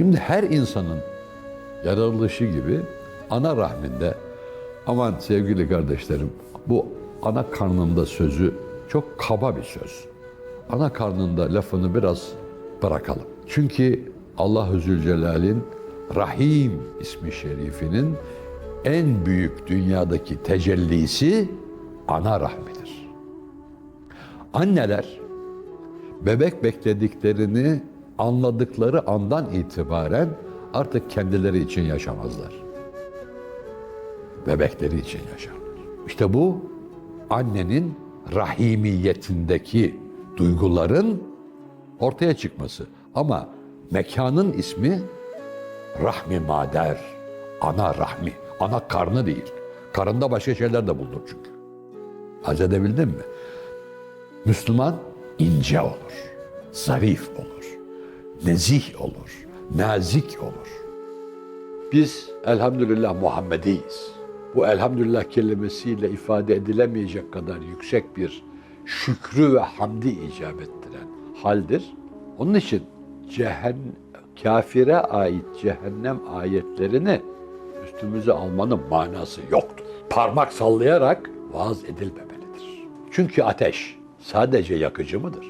Şimdi her insanın yaratılışı gibi ana rahminde aman sevgili kardeşlerim bu ana karnında sözü çok kaba bir söz. Ana karnında lafını biraz bırakalım. Çünkü Allah-u Zülcelal'in Rahim ismi şerifinin en büyük dünyadaki tecellisi ana rahmidir. Anneler bebek beklediklerini anladıkları andan itibaren artık kendileri için yaşamazlar. Bebekleri için yaşarlar. İşte bu annenin rahimiyetindeki duyguların ortaya çıkması. Ama mekanın ismi rahmi mader, ana rahmi, ana karnı değil. Karında başka şeyler de bulunur çünkü. Haz mi? Müslüman ince olur, zarif olur, nezih olur, nazik olur. Biz elhamdülillah Muhammediyiz. Bu elhamdülillah kelimesiyle ifade edilemeyecek kadar yüksek bir şükrü ve hamdi icap ettiren haldir. Onun için cehennem, kafire ait cehennem ayetlerini üstümüze almanın manası yoktur. Parmak sallayarak vaaz edilmemelidir. Çünkü ateş sadece yakıcı mıdır?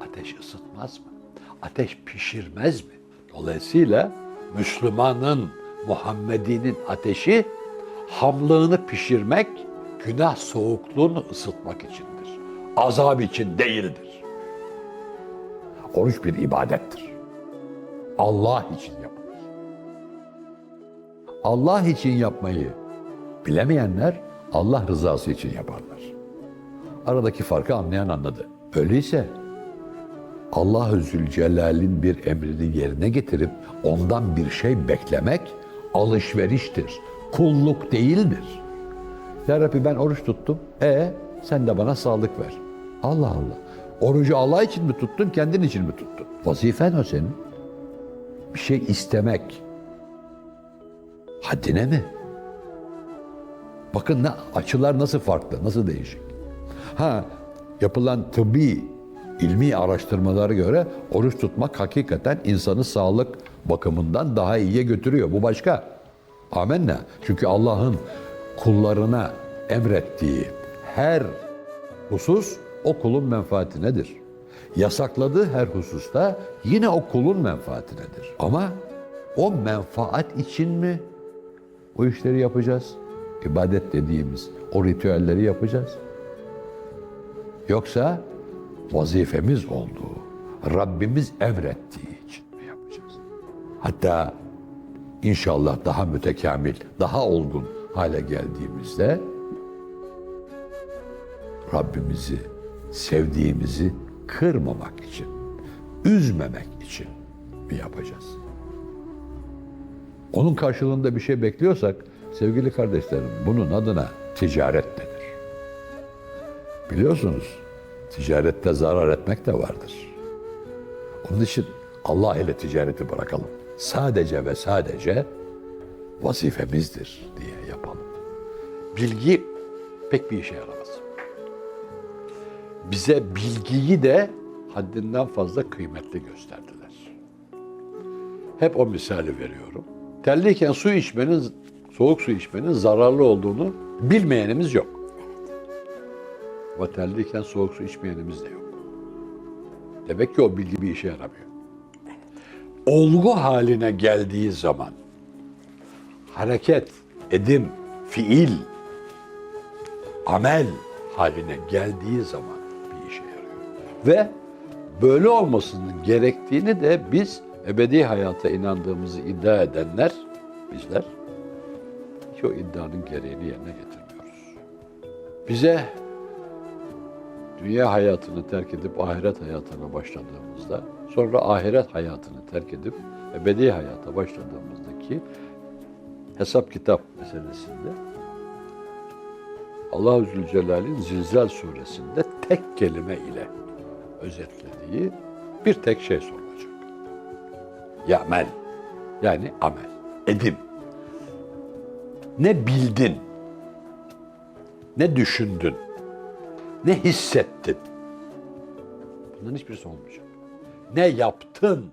Ateş ısıtmaz mı? Ateş pişirmez mi? Dolayısıyla Müslümanın, Muhammedi'nin ateşi hamlığını pişirmek, günah soğukluğunu ısıtmak içindir. Azap için değildir. Oruç bir ibadettir. Allah için yapılır. Allah için yapmayı bilemeyenler Allah rızası için yaparlar. Aradaki farkı anlayan anladı. Öyleyse Allahü Zülcelal'in bir emrini yerine getirip ondan bir şey beklemek alışveriştir. Kulluk değildir. Ya Rabbi ben oruç tuttum. E sen de bana sağlık ver. Allah Allah. Orucu Allah için mi tuttun, kendin için mi tuttun? Vazifen o senin. Bir şey istemek. Haddine mi? Bakın ne, açılar nasıl farklı, nasıl değişik. Ha, yapılan tıbbi, ilmi araştırmalara göre oruç tutmak hakikaten insanı sağlık bakımından daha iyiye götürüyor. Bu başka. Amenna. Çünkü Allah'ın kullarına emrettiği her husus o kulun menfaatinedir. Yasakladığı her hususta yine o kulun menfaatinedir. Ama o menfaat için mi o işleri yapacağız? İbadet dediğimiz o ritüelleri yapacağız. Yoksa vazifemiz olduğu, Rabbimiz emrettiği için yapacağız? Hatta inşallah daha mütekamil, daha olgun hale geldiğimizde Rabbimizi, sevdiğimizi kırmamak için, üzmemek için mi yapacağız? Onun karşılığında bir şey bekliyorsak sevgili kardeşlerim bunun adına ticaret denir. Biliyorsunuz ticarette zarar etmek de vardır. Onun için Allah ile ticareti bırakalım. Sadece ve sadece vazifemizdir diye yapalım. Bilgi pek bir işe yaramaz. Bize bilgiyi de haddinden fazla kıymetli gösterdiler. Hep o misali veriyorum. Terliyken su içmenin, soğuk su içmenin zararlı olduğunu bilmeyenimiz yok. Ama terliyken soğuk su içmeyenimiz de yok. Demek ki o bilgi bir işe yaramıyor. Olgu haline geldiği zaman hareket, edim, fiil, amel haline geldiği zaman bir işe yarıyor. Ve böyle olmasının gerektiğini de biz ebedi hayata inandığımızı iddia edenler, bizler, hiç o iddianın gereğini yerine getirmiyoruz. Bize dünya hayatını terk edip ahiret hayatına başladığımızda, sonra ahiret hayatını terk edip ebedi hayata başladığımızdaki hesap kitap meselesinde Allah-u Zülcelal'in Zilzal suresinde tek kelime ile özetlediği bir tek şey sorulacak. Ya'mel yani amel, edim. Ne bildin, ne düşündün, ne hissettin. Bunların hiçbirisi olmayacak. Ne yaptın?